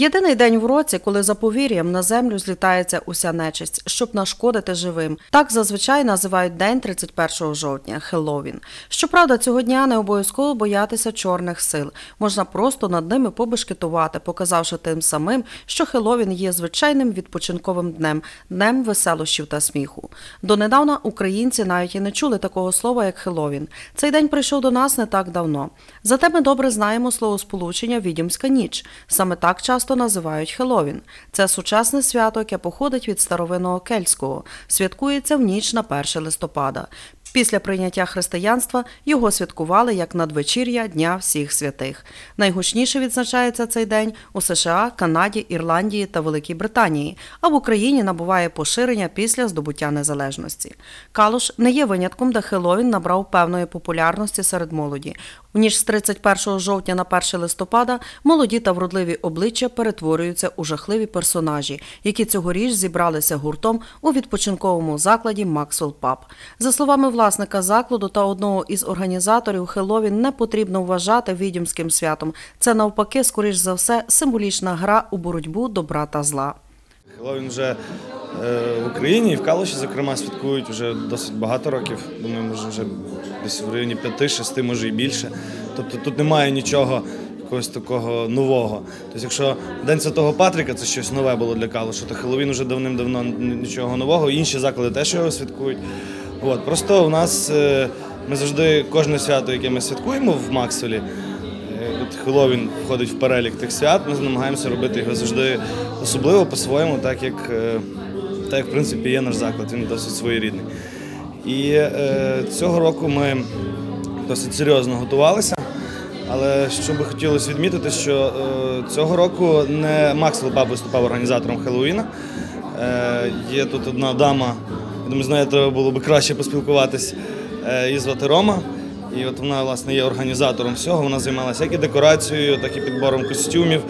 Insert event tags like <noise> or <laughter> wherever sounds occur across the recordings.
Єдиний день в році, коли за повір'ям на землю злітається уся нечисть, щоб нашкодити живим. Так зазвичай називають день 31 жовтня Хеллоуін. Щоправда, цього дня не обов'язково боятися чорних сил. Можна просто над ними побешкетувати, показавши тим самим, що Хеллоуін є звичайним відпочинковим днем, днем веселощів та сміху. Донедавна українці навіть і не чули такого слова, як Хеллоуін. Цей день прийшов до нас не так давно. Зате ми добре знаємо словосполучення відьомська ніч. Саме так часто називають Хеловін. Це сучасне свято, яке походить від старовинного кельтського, святкується в ніч на 1 листопада. Після прийняття християнства його святкували як надвечір'я Дня всіх святих. Найгучніше відзначається цей день у США, Канаді, Ірландії та Великій Британії, а в Україні набуває поширення після здобуття незалежності. Калуш не є винятком, де Хеловін набрав певної популярності серед молоді. В ніж з 31 жовтня на 1 листопада молоді та вродливі обличчя перетворюються у жахливі персонажі, які цьогоріч зібралися гуртом у відпочинковому закладі Максвелл Паб. За словами власника закладу та одного із організаторів, Хеловін не потрібно вважати відьомським святом. Це навпаки, скоріш за все, символічна гра у боротьбу добра та зла. Хеллоуін вже е, в Україні і в Калуші, зокрема, святкують вже досить багато років. Думаю, може вже десь в районі 5-6, може і більше. Тобто тут немає нічого якогось такого нового. Тобто, якщо День Святого Патріка це щось нове було для Калуша, то Хеллоуін вже давним-давно нічого нового. Інші заклади теж його святкують. От, просто у нас е, ми завжди кожне свято, яке ми святкуємо в Максвелі, е, от Хеллоуін входить в перелік тих свят, ми намагаємося робити його завжди особливо по-своєму, так як, е, так як в принципі є наш заклад, він досить своєрідний. І е, цього року ми досить серйозно готувалися. Але що би хотілося відмітити, що е, цього року не Максвелл Паб виступав організатором Хеллоуіна. Е, є тут одна дама, думаю, з треба було б краще поспілкуватись. Е, її звати Рома. І от вона власне є організатором всього. Вона займалася як і декорацією, так і підбором костюмів,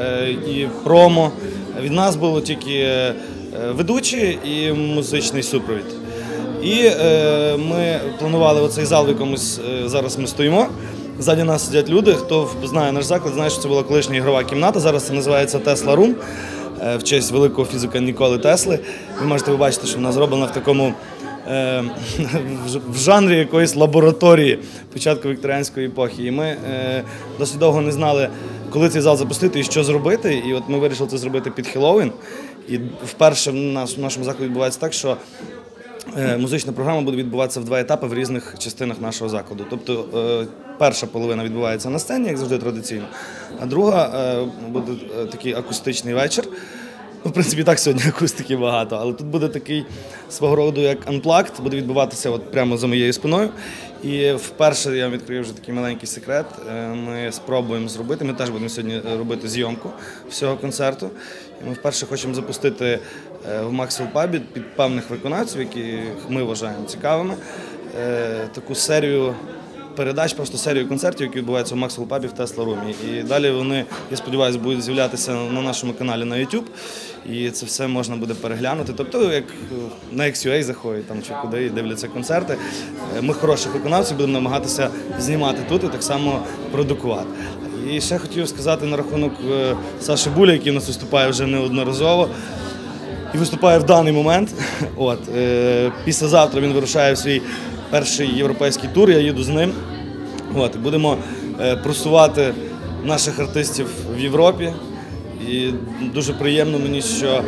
е, і промо. Від нас було тільки е, ведучий і музичний супровід. І е, ми планували оцей зал, в якому е, зараз ми стоїмо. Ззаді нас сидять люди. Хто знає наш заклад, знає, що це була колишня ігрова кімната. Зараз це називається Тесла Рум в честь великого фізика Ніколи Тесли. Ви можете побачити, що вона зроблена в такому е, <laughs> в жанрі якоїсь лабораторії початку вікторіанської епохи. І ми е, досить довго не знали, коли цей зал запустити і що зробити. І от ми вирішили це зробити під Хеллоуін. І вперше в нашому закладі відбувається так, що Е, музична програма буде відбуватися в два етапи в різних частинах нашого закладу. Тобто е, перша половина відбувається на сцені, як завжди традиційно, а друга е, буде такий акустичний вечір. Ну, В принципі, так сьогодні акустики багато, але тут буде такий свого роду як анплакт, буде відбуватися от прямо за моєю спиною. І вперше я відкрив вже такий маленький секрет. Ми спробуємо зробити. Ми теж будемо сьогодні робити зйомку всього концерту. Ми вперше хочемо запустити Е, в Максвелл Пабі під певних виконавців, які ми вважаємо цікавими. Е, таку серію передач, просто серію концертів, які відбуваються в Максвелл Пабі в Тесла Румі. І далі вони, я сподіваюся, будуть з'являтися на нашому каналі на YouTube. І це все можна буде переглянути. Тобто, як на XUA заходять там чи куди і дивляться концерти. Е, ми хороших виконавців будемо намагатися знімати тут і так само продукувати. І ще хотів сказати на рахунок Саші Буля, який у нас виступає вже неодноразово і виступає в даний момент. <laughs> От, е, Післязавтра він вирушає в свій перший європейський тур, я їду з ним. От, Будемо е, просувати наших артистів в Європі. І дуже приємно мені, що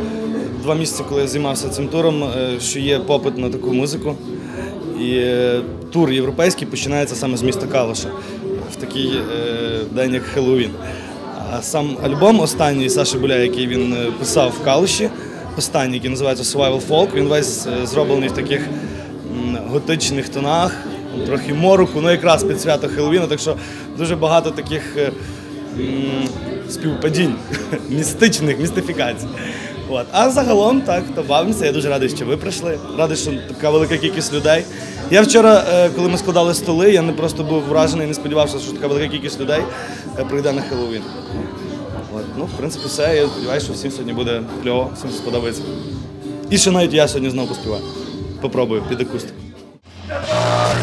два місяці, коли я займався цим туром, е, що є попит на таку музику. І е, тур європейський починається саме з міста Калуша в такий день, як Хеллоуін. А сам альбом останній Саші Буля, який він писав в Калуші останній, який називається Survival Folk. Він весь зроблений в таких готичних тонах, трохи мороку, ну якраз під свято Хеллоуіна, так що дуже багато таких е, співпадінь, <laughs> містичних, містифікацій. От. А загалом так, то бавимося. Я дуже радий, що ви прийшли. Радий, що така велика кількість людей. Я вчора, е, коли ми складали столи, я не просто був вражений, не сподівався, що така велика кількість людей прийде на Хеллоуін. Ну, в принципі, все. Я сподіваюся, що всім сьогодні буде кльово, всім сподобається. І ще навіть я сьогодні знову поспіваю. Попробую під акустику.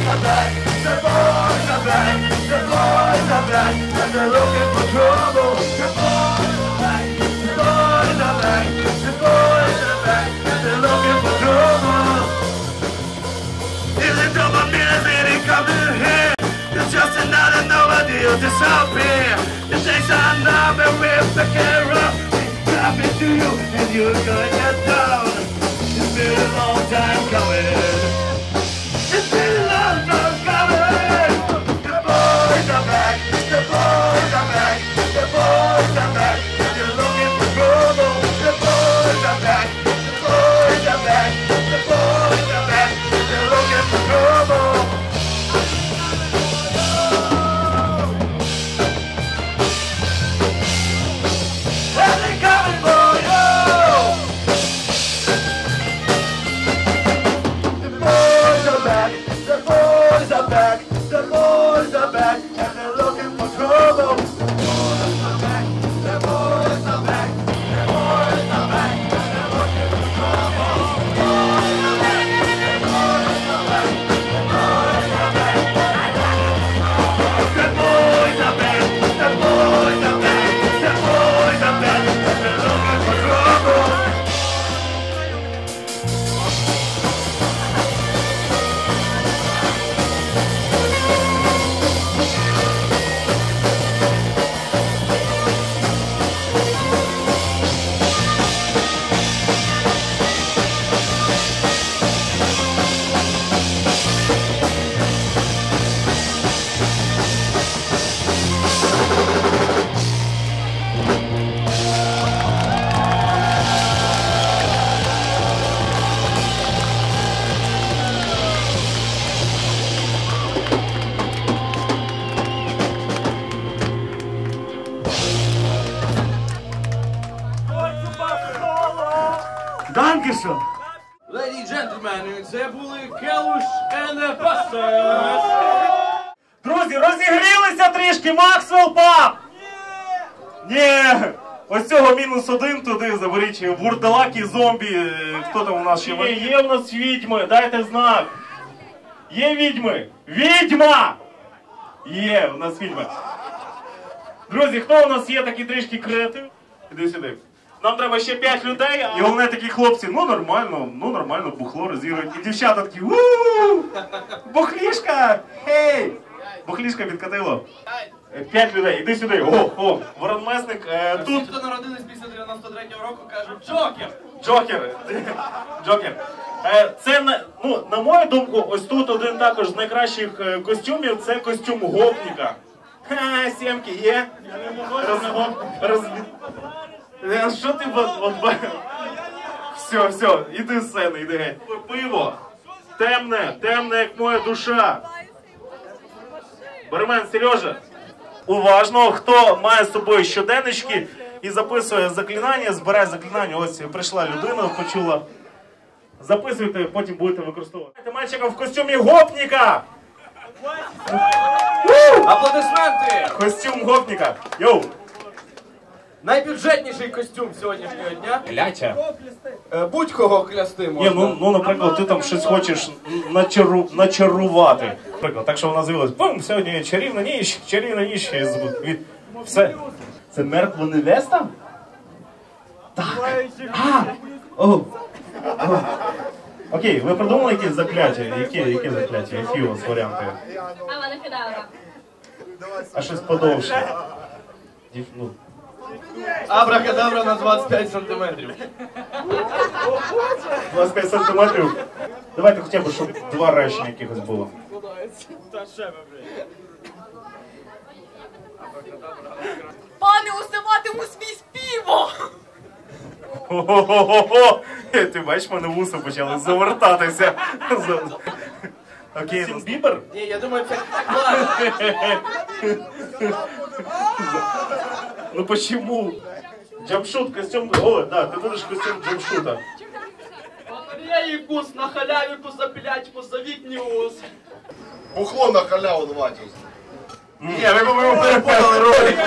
the boys are back, the boys are back, and they're looking for trouble. The boys are back, the boys are back, the boys are back, and they're looking for trouble. Isn't all my minutes really coming? It's just another no idea, disappear. Трішки, Максвелл пап! Ні! Ось цього мінус один туди заберіть бурдалаки, зомбі. е, Хто там у нас ще є? Є в нас відьми, дайте знак. Є відьми! Відьма! Є, у нас відьма. Друзі, хто у нас є такий трішки креатив? Іди сюди. Нам треба ще 5 людей, і головне такі хлопці, ну нормально, ну нормально, бухло розігрують. І дівчата такі у Бухлішка! Хей! Бухлішка відкатило. Е, П'ять людей, іди сюди. О, о, воронмесник. Е, Тут, тут хто народились після 93-го року, кажуть Джокер. Джокер. <laughs> Джокер. Е, Це на, ну, на мою думку, ось тут один також з найкращих е, костюмів це костюм гопніка. Ха, сімки є. Роз, Е, Що ти от, от, ба- Все, все, іди з сцени, іди геть. Пиво. Темне, темне, як моя душа. Беремен, Сережа. Уважно, хто має з собою щоденнички і записує заклинання, збирає заклинання. Ось прийшла людина, почула. Записуйте, потім будете використовувати. Мальчика в костюмі гопніка! Аплодисменти! Костюм гопніка. Йоу! Найбюджетніший костюм сьогоднішнього дня. Кляча. Е, Будь-кого клясти Ні, можна. ну, ну, наприклад, ти там щось хочеш начару, начарувати. Наприклад, так що вона з'явилась. Бум, сьогодні чарівна ніч, чарівна ніч. від- Все. Це мертва невеста? Так. А! О. О. Окей, ви придумали якісь закляття? Які, які закляття? Які у вас варіанти? Авана Кедавра. А щось подовше. Дів- Ну, Абракадабра на 25 сантиметрів. 25 сантиметрів. Давайте хоча б, щоб два речення якихось було. Пане, уставатиму свій співо! Хо-хо-хо-хо! Ти бачиш, мене вуса почали завертатися. Окей, ну Бібер? Ні, я думаю, це. Ну почему? Джамшут, костюм. О, да, ты будешь костюм джамшута. Я на халявіку запілять, позовіть ус. Бухло на халяву давайте. Ні, ви по-моєму перепутали ролик.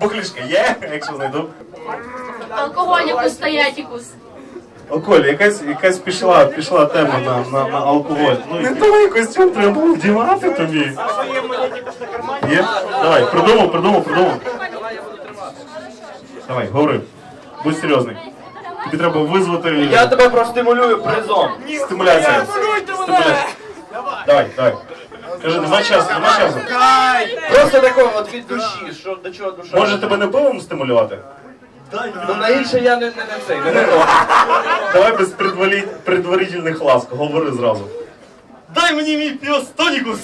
Бухлішка є, якщо знайду. Алкогольнику стоятікус. Алкоголь, якась, якась пішла, пішла тема на, на, на алкоголь. Ну, не той костюм треба було вдівати тобі. Є? Давай, придумав, придумав, придумав. Давай, говори. Будь серйозний. Тобі треба визвати Я тебе простимулюю призом. стимуляцію. Стимуляцію. Давай, давай. Кажи, нема часу, нема часу. Просто такого от від душі, що до чого душа. Може тебе не пивом стимулювати? Ну на інше я не, не, не цей, не готовий. Давай без предварительних ласк, говори зразу. Дай мені мій піостонікус!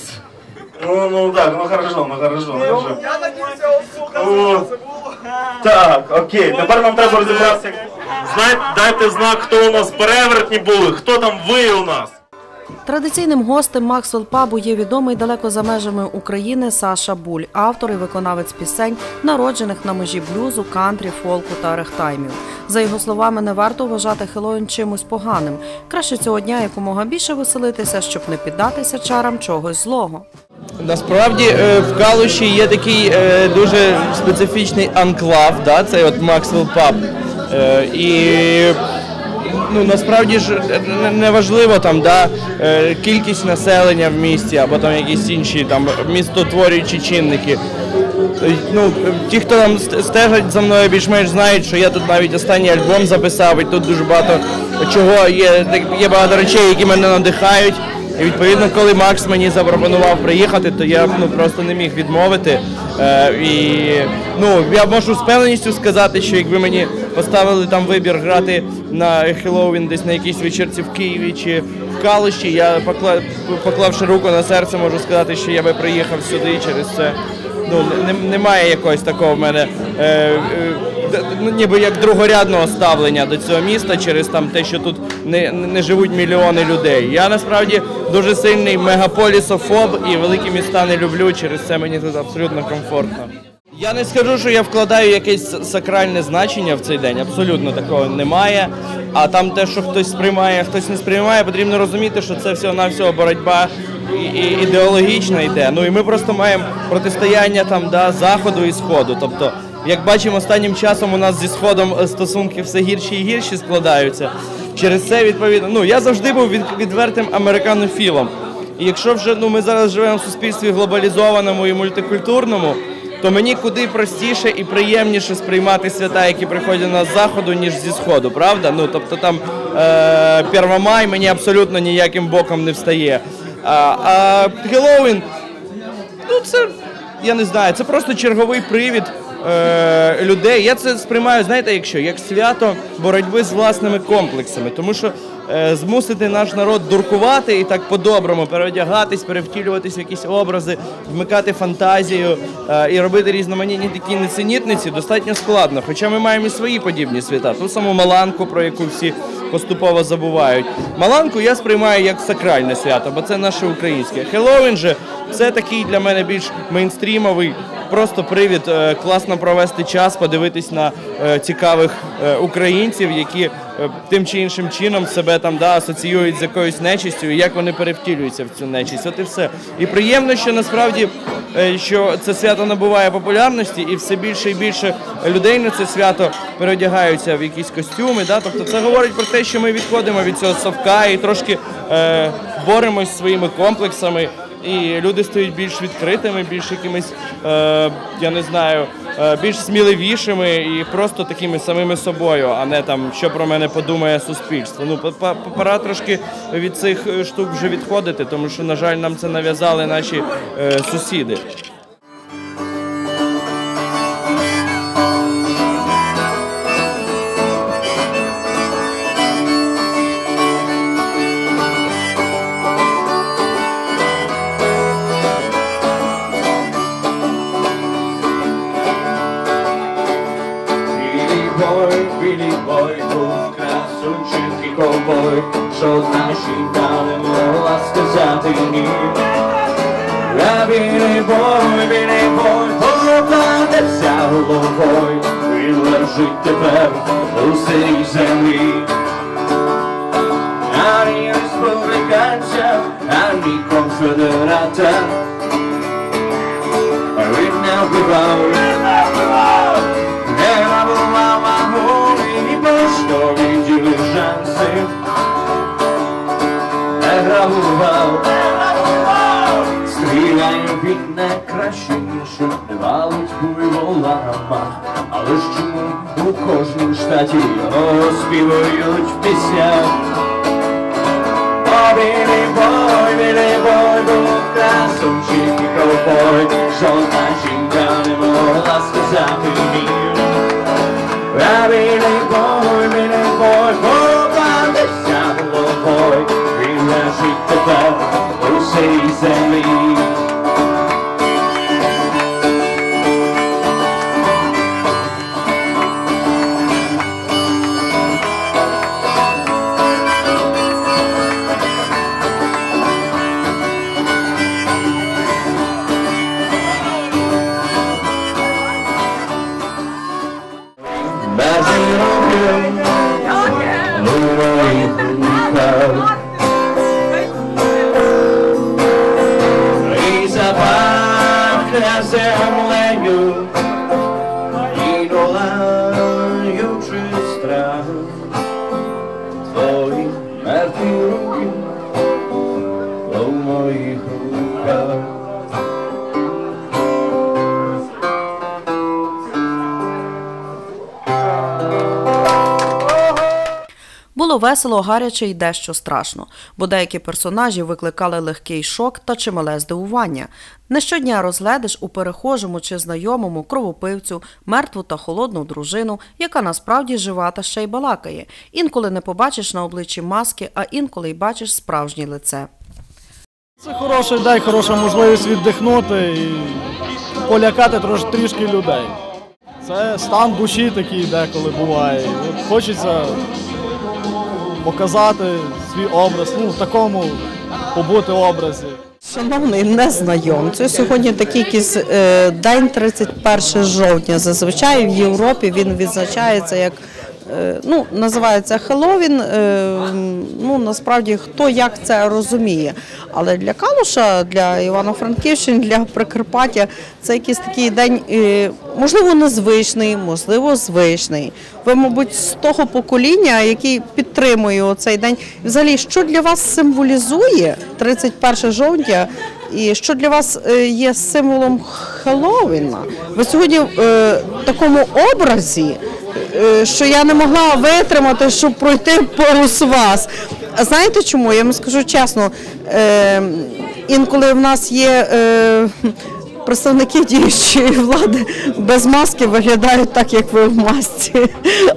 Ну, ну так, ну хорошо, ну хорошо, ну хорошо. Я надіюся, О, Так, окей, тепер нам треба розібратися. Знай, дайте знак, хто у нас перевертні були, хто там ви у нас. Традиційним гостем Максвелл Пабу є відомий далеко за межами України Саша Буль, автор і виконавець пісень, народжених на межі блюзу, кантрі, фолку та рехтаймів. За його словами, не варто вважати Хеллоуін чимось поганим. Краще цього дня якомога більше веселитися, щоб не піддатися чарам чогось злого. Насправді е, в Калуші є такий е, дуже специфічний анклав, да, це от Maxwell Pub. Е, І ну, насправді ж не- не важливо там, да, е, кількість населення в місті або там якісь інші там містотворюючі чинники. Е, Ну, ті, хто там стежать за мною, більш-менш знають, що я тут навіть останній альбом записав, і тут дуже багато чого є, є багато речей, які мене надихають. І відповідно, коли Макс мені запропонував приїхати, то я ну просто не міг відмовити. Е, і ну я можу з певністю сказати, що якби мені поставили там вибір грати на Хеллоуін десь на якійсь вечірці в Києві чи в Калуші, я поклавши руку на серце, можу сказати, що я би приїхав сюди через це. Ну не- не- немає якогось такого в мене. Е, е, ну, ніби як другорядного ставлення до цього міста через там те, що тут не, не живуть мільйони людей. Я насправді дуже сильний мегаполісофоб і великі міста не люблю. Через це мені тут абсолютно комфортно. Я не скажу, що я вкладаю якесь сакральне значення в цей день. Абсолютно такого немає. А там те, що хтось сприймає, хтось не сприймає, потрібно розуміти, що це всього навсього боротьба і, і ідеологічна йде. Ну і ми просто маємо протистояння там да, заходу і сходу. Тобто, як бачимо, останнім часом у нас зі сходом е, стосунки все гірші і гірші складаються. Через це відповідно, ну я завжди був від, відвертим американофілом. І якщо вже ну ми зараз живемо в суспільстві глобалізованому і мультикультурному, то мені куди простіше і приємніше сприймати свята, які приходять на заходу, ніж зі сходу, правда? Ну тобто там е, Первомай мені абсолютно ніяким боком не встає. А, а Геловін, ну це я не знаю, це просто черговий привід е, людей. Я це сприймаю, знаєте, якщо як свято боротьби з власними комплексами, тому що е, змусити наш народ дуркувати і так по-доброму переодягатись, перевтілюватись в якісь образи, вмикати фантазію е, і робити різноманітні такі несенітниці достатньо складно. Хоча ми маємо і свої подібні свята. Ту саму Маланку, про яку всі поступово забувають. Маланку я сприймаю як сакральне свято, бо це наше українське. Хеллоуін же це такий для мене більш мейнстрімовий, просто привід е, класно провести час, подивитись на е, цікавих е, українців, які тим чи іншим чином себе там да, асоціюють з якоюсь нечистю, і як вони перевтілюються в цю нечисть. От і все. І приємно, що насправді що це свято набуває популярності, і все більше і більше людей на це свято переодягаються в якісь костюми. Да? Тобто це говорить про те, що ми відходимо від цього совка і трошки е, боремось зі своїми комплексами. І люди стають більш відкритими, більш якимись, е, я не знаю, е, більш сміливішими і просто такими самими собою, а не там, що про мене подумає суспільство. Ну, по- по- пора трошки від цих е, штук вже відходити, тому що, на жаль, нам це нав'язали наші сусіди. Ані конфедерата, він не вбивав, не набував вагони і поштові ділижанси, не грабував, стріляє від найкраще інших, не валить буйвола на мах. Але ж чому у кожному штаті його співають в піснях? О, білий бой, білий бой, був красунчик і ковбой, жодна жінка не могла сказати ні. А білий бой, білий бой, попадеться головой, він лежить тепер у цій весело, гаряче і дещо страшно, бо деякі персонажі викликали легкий шок та чимале здивування. Не щодня розглядиш у перехожому чи знайомому кровопивцю, мертву та холодну дружину, яка насправді жива та ще й балакає. Інколи не побачиш на обличчі маски, а інколи й бачиш справжнє лице. Це хороший день, хороша можливість віддихнути і полякати трішки людей. Це стан душі такий деколи буває. Хочеться показати свій образ, ну в такому побути образі. Шановний незнайомцю, сьогодні такий якийсь е, день 31 жовтня. Зазвичай в Європі він відзначається як. Е, Ну, називається Хеллоуін. е, Ну насправді хто як це розуміє. Але для Калуша, для Івано-Франківщини, для Прикарпаття це якийсь такий день, е, можливо, незвичний, можливо, звичний. Ви, мабуть, з того покоління, який підтримує цей день. Взагалі, що для вас символізує 31 жовтня і що для вас є символом Хеллоуіна? Ви сьогодні в такому образі, що я не могла витримати, щоб пройти повз вас. А знаєте чому? Я вам скажу чесно, е, інколи в нас є. Е, Представники діючої влади без маски виглядають так, як ви в масці.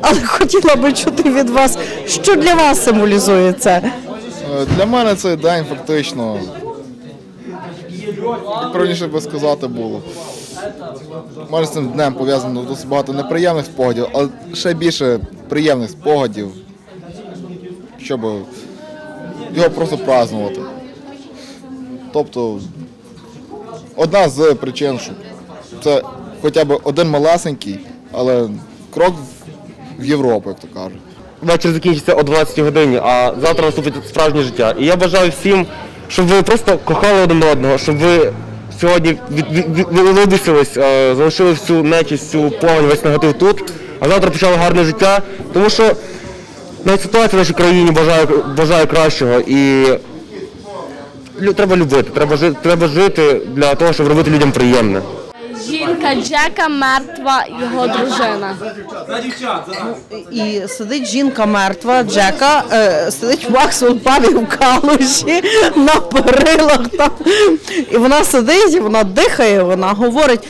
Але хотіла би чути від вас, що для вас символізує це. Е, Для мене цей день фактично. як Правильніше би сказати було. Може з цим днем пов'язано досить багато неприємних спогадів, але ще більше приємних спогадів, щоб його просто празднувати. Тобто, одна з причин, що це хоча б один малесенький, але крок в Європу, як то кажуть. вечір закінчиться о 12 годині, а завтра наступить справжнє життя. І я бажаю всім, щоб ви просто кохали один одного, щоб ви сьогодні вибісились, е, залишили всю нечість, всю погань, весь негатив тут, а завтра почали гарне життя, тому що навіть ситуація в нашій країні бажає, бажає кращого і треба любити, треба жити, треба жити для того, щоб робити людям приємне. Жінка Джека мертва його дружина. І сидить жінка мертва, Джека, е, сидить Максвелл Паві в калуші на перилах там. І вона сидить, і вона дихає, вона говорить.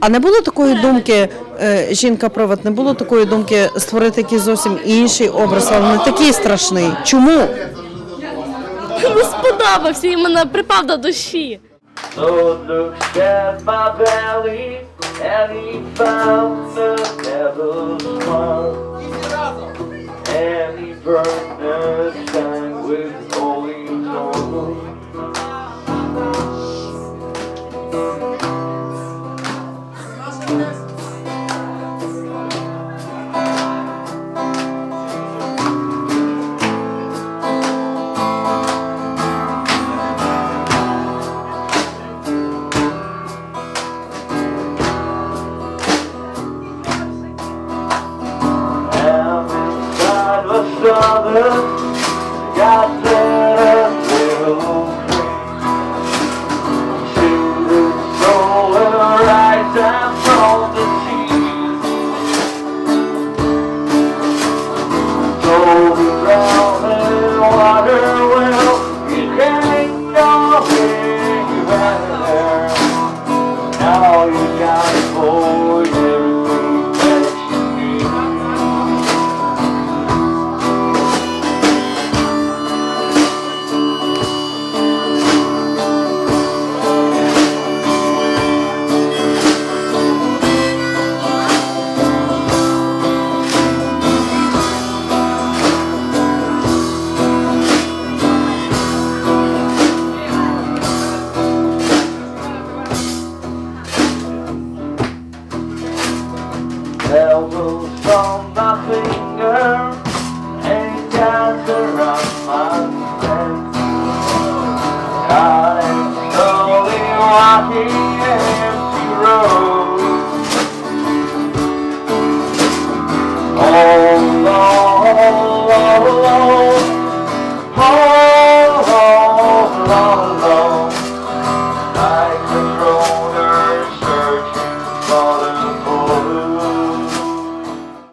А не було такої думки, е, жінка привид, не було такої думки створити якийсь зовсім інший образ, але не такий страшний. Чому? Йому сподобався, йому на- припав до душі. So looked at my belly and he found the devil's mark. And he burned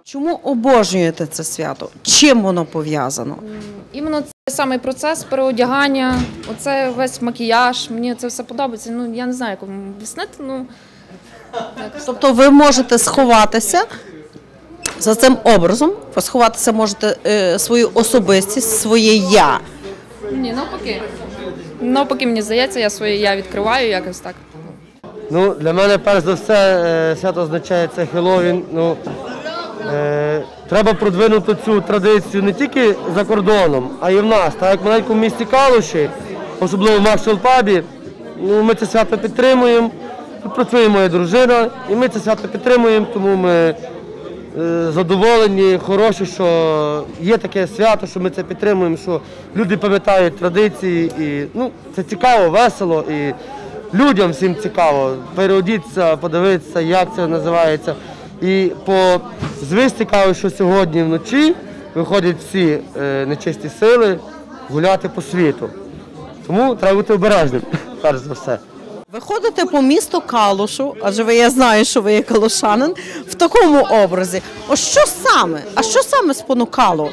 Чому обожнюєте це свято? Чим воно пов'язано? Іменно цей самий процес переодягання, оце весь макіяж, мені це все подобається. Ну я не знаю, як вам об'яснити. Ну Тобто ви можете сховатися за цим образом, ви сховатися можете е, свою особистість, своє я. ні, навпаки. Навпаки, мені здається, я своє я відкриваю якось так. Ну, для мене перш за все е, свято означає це Хеллоуін. Ну, е, треба продвинути цю традицію не тільки за кордоном, а й в нас. Так як в маленькому місті Калуші, особливо в Максвелл Пабі, ну, ми це свято підтримуємо. Тут працює моя дружина, і ми це свято підтримуємо, тому ми е, задоволені, хороші, що є таке свято, що ми це підтримуємо, що люди пам'ятають традиції. І, ну, це цікаво, весело. І людям всім цікаво переодітися, подивитися, як це називається. І по звичці кажуть, що сьогодні вночі виходять всі е, нечисті сили гуляти по світу. Тому треба бути обережним, <laughs> перш за все. Ви ходите по місту Калушу, адже ви я знаю, що ви є калушанин, в такому образі. Ось що саме? А що саме спонукало?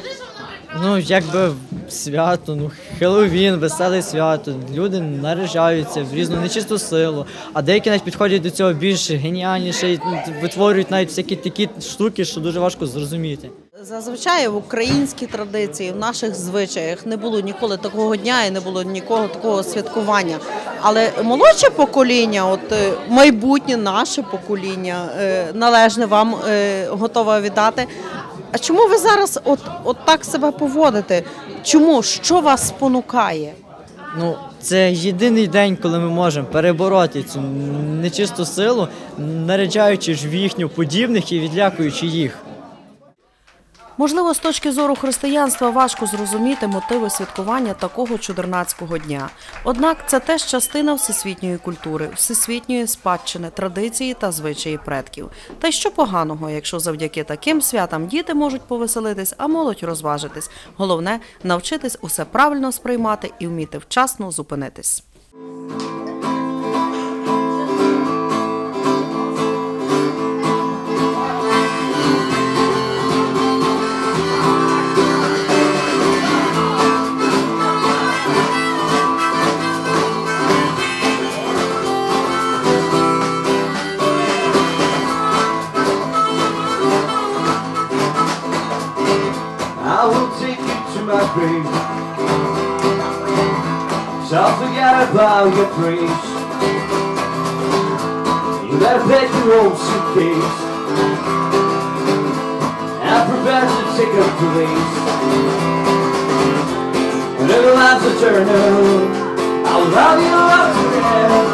Ну, якби свято, ну, Хеллоуін, веселе свято. Люди наряжаються в різну нечисту силу, а деякі навіть підходять до цього більш геніальніше і витворюють навіть всякі такі штуки, що дуже важко зрозуміти. Зазвичай в українській традиції, в наших звичаях не було ніколи такого дня і не було нікого такого святкування. Але молодше покоління, от е, майбутнє наше покоління, е, належне вам е, готове віддати. А чому ви зараз от, от так себе поводите? Чому? Що вас спонукає? Ну, це єдиний день, коли ми можемо перебороти цю нечисту силу, наряджаючи ж в їхню подібних і відлякуючи їх. Можливо, з точки зору християнства важко зрозуміти мотиви святкування такого чудернацького дня. Однак це теж частина всесвітньої культури, всесвітньої спадщини, традиції та звичаї предків. Та й що поганого, якщо завдяки таким святам діти можуть повеселитись, а молодь розважитись. Головне навчитись усе правильно сприймати і вміти вчасно зупинитись. So forget about your dreams. You better pack your own suitcase and prepare to take. When the lights are turning, I'll love you up to the end.